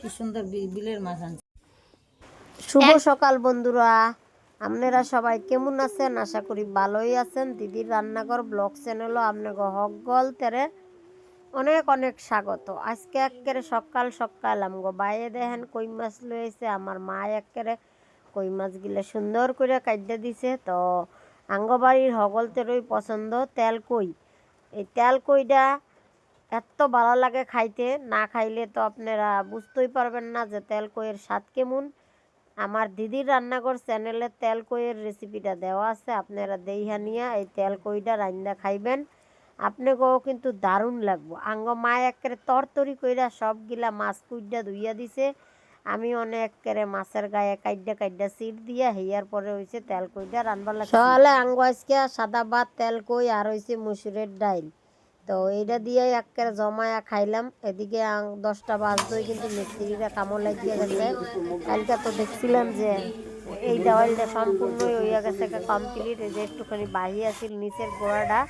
কি সুন্দর বিলের মাছ আনছে। শুভ সকাল বন্ধুরা। আপনারা সবাই কেমন আছেন? আশা করি ভালোই আছেন। দিদির রান্নাঘর ব্লগ চ্যানেলও আপনাকে হকগল তেরে অনেক অনেক স্বাগত। আজকে একেবারে সকাল সকাল আমগো বাইরে দেখেন কই মাছ লইছে। আমার মা একেবারে কই মাছগুলো সুন্দর করে কাটতে দিছে। তো আঙ্গবাড়ির হগল তেরই পছন্দ তেল কই। এই তেল কইটা এত ভালো লাগে খাইতে, না খাইলে তো আপনারা বুঝতেই পারবেন না যে তেল কইয়ের স্বাদ কেমন। আমার দিদির রান্নাঘর চ্যানেলে তেল কইয়ের রেসিপিটা দেওয়া আছে, আপনারা দেইহা নিয়া এই তেল কইটা রান্না খাইবেন। আপনাকেও কিন্তু দারুণ লাগবো। আঙ্গ মা একেবারে তরতরি কইরা সবগুলা মাছ কুইডা ধুইয়া দিছে। আমি অনেক করে মাছের গায়ে কাইডা কাইডা সিট দিয়া হেয়ার পরে হইছে তেল কইটা রান্না লাগে সকালে আঙ্গ আজকে সাদা ভাত, তেল কই আর হইছে মুসুরের ডাইল। তো এইটা দিয়ে একেবারে জমায়া খাইলাম। এদিকে দশটা বাজতোই কিন্তু মিস্ত্রিরা কামড় লাগিয়ে গেছে। কালকে তো দেখছিলাম যে এই দেওয়ালটা সম্পূর্ণই হইয়া গেছে কমপ্লিট এই যে একটুখানি বাহি আছিল নিচের গোড়াটা।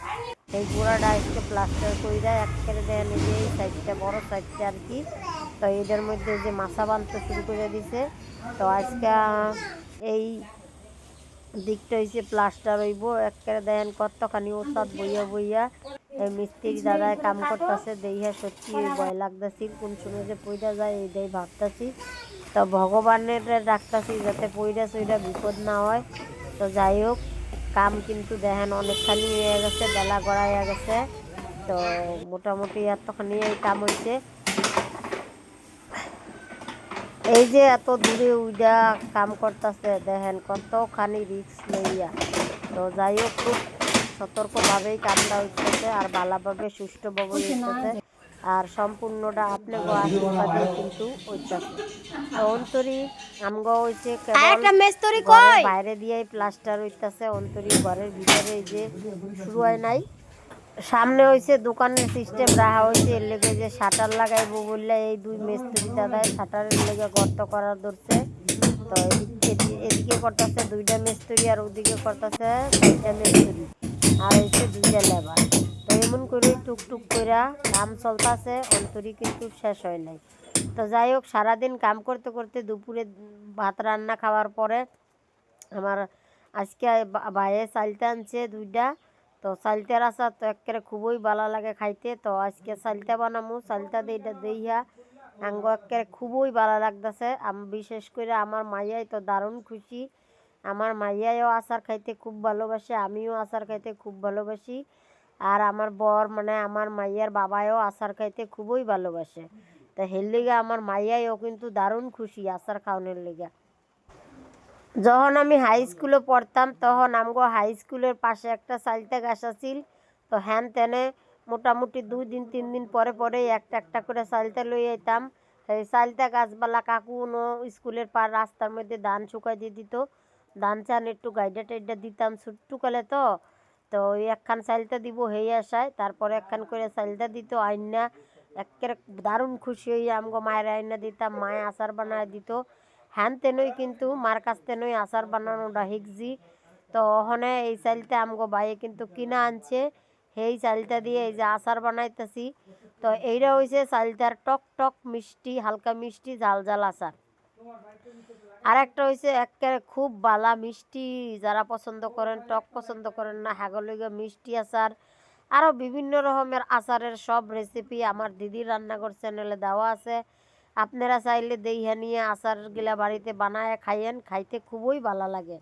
এই গোড়াটা একটু প্লাস্টার কইরা একেবারে দেন এই যে এই সাইডটা বড় সাইডটা আর কি। তো এটার মধ্যে যে মাছা বানতে শুরু করে দিছে। তো আজকে এই দিকটা হইছে প্লাস্টার হইব। একেবারে দেন কতখানি ওসাদ বইয়া বইয়া মিস্ত্রি দাদায় কাম করতেছে, দেইহা সত্যি ভয় লাগতেছি, কোন সময় যে পইরা যায় এইটাই ভাবতাছি। তো ভগবানের ডাকতাছি যাতে পইরা সইরা বিপদ না হয়। তো যাই হোক, কাম কিন্তু দেখেন অনেকখানি হয়ে গেছে, বেলা গড়াইয়া গেছে। তো মোটামুটি এতখানি এই কাম হইছে। এই যে এত দূরে উইডা কাম করতেছে, দেখেন কতখানি রিক্স লইয়া। তো যাই হোক, খুব সতর্কভাবেই কামটা হইতেছে আর ভালোভাবে সুষ্ঠুভাবে হইতেছে আর সম্পূর্ণটা আপনি আশীর্বাদে কিন্তু হইতেছে অন্তরি আমগো হইছে বাইরে দিয়ে প্লাস্টার হইতাছে অন্তরি ঘরের ভিতরে যে শুরু হয় নাই। সামনে হইছে দোকানের সিস্টেম রাখা হয়েছে এর লেগে যে শাটার লাগাইবো বললে এই দুই মিস্ত্রি দাদাই শাটারের লেগে গর্ত করার ধরছে। তো এদিকে এদিকে করতেছে দুইটা মিস্ত্রি আর ওদিকে করতেছে দুইটা মিস্ত্রি। আর হইছে দুইটা লেবার। তো এমন করে টুকটুক করে কাম চলতেছে, অন্তরি কিন্তু শেষ হয় নাই। তো যাই হোক, সারাদিন কাম করতে করতে দুপুরে ভাত রান্না খাওয়ার পরে আমার আজকে বা- ভাইয়ে চালতে আনছে দুইটা। তো চালতার আসা তো একেবারে খুবই ভালো লাগে খাইতে। তো আজকে চালতা বানামু চালতা দিইটা দেইয়া আঙ্গ একেবারে খুবই ভালো লাগতেছে। বিশেষ করে আমার মাইয়াই তো দারুণ খুশি। আমার মাইয়াইও আচার খাইতে খুব ভালোবাসে, আমিও আচার খাইতে খুব ভালোবাসি। আর আমার বর মানে আমার মাইয়ার বাবাও আচার খাইতে খুবই ভালোবাসে। তা হের লিগে আমার মাইয়াইও কিন্তু দারুণ খুশি আচার খাওয়ানোর লিগে। যখন আমি হাই স্কুলে পড়তাম, তখন আমগো হাই স্কুলের পাশে একটা চালতা গাছ আছিল। তো হ্যান তেনে মোটামুটি দুই দিন, তিন দিন পরে পরে একটা একটা করে চালতা লই আইতাম। এই চালতা গাছবালা কাকুনো স্কুলের পার রাস্তার মধ্যে ধান শুকাই দিয়ে দিত। ধান চান একটু গাইডা টাইডা দিতাম ছোট্টু কালে তো। তো ওই একখান চালতা দিব হয়ে আসায় তারপরে একখান করে চালতা দিত আইনা, একের দারুণ খুশি হইয়া আমগো মায়ের আইনা দিতাম, মায়ে আচার বানায় দিত। হ্যান তেনই কিন্তু, মার কাছ তেনই আচার বানানোটা শিখছি। তো ওখানে এই চালটা আমগো বাইয়ে কিন্তু কিনা আনছে সেই চালটা দিয়ে এই যে আচার বানাইতেছি। তো এইটা হইছে চালটার টক টক মিষ্টি, হালকা মিষ্টি, ঝাল ঝাল আচার। আর একটা হইছে একেবারে খুব বালা, মিষ্টি যারা পছন্দ করেন, টক পছন্দ করেন না হাগলিগে মিষ্টি আচার। আরও বিভিন্ন রকমের আচারের সব রেসিপি আমার দিদির রান্নাঘর চ্যানেলে দেওয়া আছে। আপনারা চাইলে দেইহা নিয়ে আচারগুলা বাড়িতে বানায় খাইয়েন, খাইতে খুবই ভালো লাগে।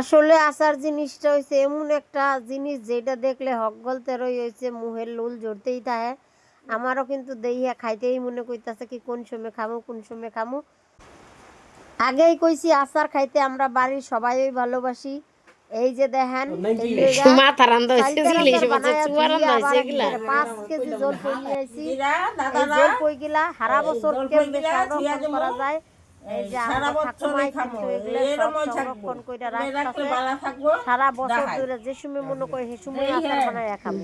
আসলে আচার জিনিসটা হইছে এমন একটা জিনিস যেটা দেখলে হকগল তেরোই হয়েছে মুহের লুল জড়তেই থাকে। আমারও কিন্তু দেইহা খাইতেই মনে করতেছে কি কোন সময় খামু, কোন সময় খামু। আগেই কইছি আচার খাইতে আমরা বাড়ির সবাই ভালোবাসি। এই যে দেখেন পাঁচ কেজি জল পইয়ে নিয়েছি জল পই গিলা হারা বছর। করা যায়? সারা বছর। ধরে যে সময় মনে করে সে সময় আচার হ্যাঁ। বানায় খাব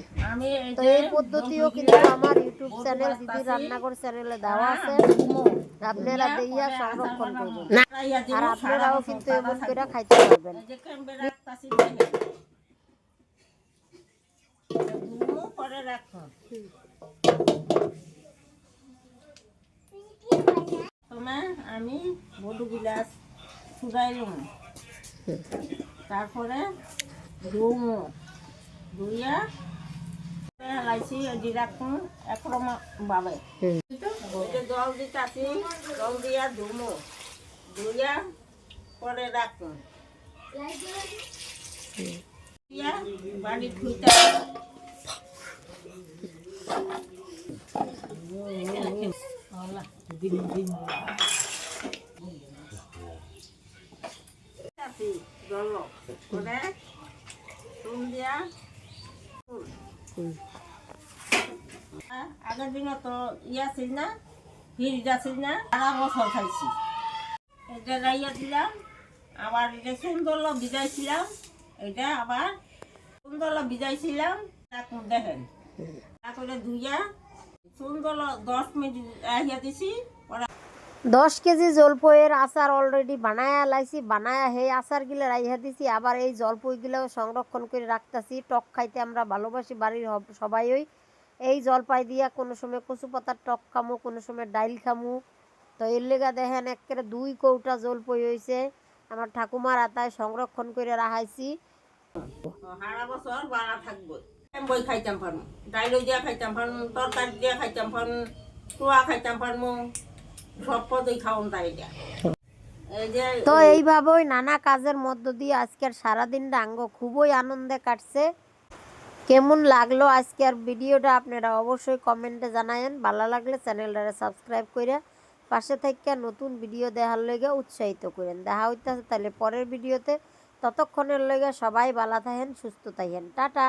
তো এই পদ্ধতিও কিন্তু আমার ইউটিউব চ্যানেল দিদি রান্নাঘর চ্যানেলে দেওয়া আছে। আপনারা দেইয়া সংরক্ষণ করবেন আর আপনারাও কিন্তু এমন করে খাইতে পারবেন। এই যে কেমবে রাখতাছি দেখেন। ধুমো পরে রাখো। আমি বধু বিলাস ছুড়াইলাম তারপরে ধুমো। ধুইয়া লাইছি দি রাখুন একরম বাবে। জল দিতে আসি, জল দিয়া ধুমো। ধুইয়া পরে রাখুন। বাড়ি ধুইতে আসি। জল করে চুন দিয়া। আগের দিনে তো ইয়া ছিল না, হিরিটা ছিল না, সারা বছর খাইছি। এটা রাইয়া দিলাম, আবার এটা সুন্দর ভিজাইছিলাম, এটা আবার সুন্দর ভিজাইছিলাম তারপর দেখেন। তারপরে ধুইয়া সুন্দর দশ মিনিট আহিয়া দিছি। দশ কেজি জলপইয়ের আচার অলরেডি বানায়া লাইছি, বানায়া সেই আচার গিলা রাইহা দিছি। আবার এই জলপই গিলাও সংরক্ষণ করে রাখতাছি। টক খাইতে আমরা ভালোবাসি বাড়ির সবাইই এই জলপাই দিয়া কোনো সময় কচু পাতার টক খামু, কোনো সময় ডাইল খামু। তো এর লেগা দেখেন একেবারে দুই কৌটা জলপই হয়েছে আমার ঠাকুমার আতায় সংরক্ষণ করে রাখাইছি। খাইতাম ডাইলও দিয়া খাইতাম তরকারি দিয়া খাইতাম খাইতাম সব পদই খাওয়ান তাই দিয়া তো এইভাবেই নানা কাজের মধ্য দিয়ে আজকের সারাদিনটা আঙ্গ খুবই আনন্দে কাটছে। কেমন লাগল আজকের ভিডিওটা আপনারা অবশ্যই কমেন্টে জানায়েন। ভালো লাগলে চ্যানেলটা সাবস্ক্রাইব করে পাশে থেকে নতুন ভিডিও দেখার লেগে উৎসাহিত করেন। দেখা হইতেছে তাহলে পরের ভিডিওতে। ততক্ষণের লেগে সবাই ভালো থাকেন সুস্থ থাকেন। টাটা।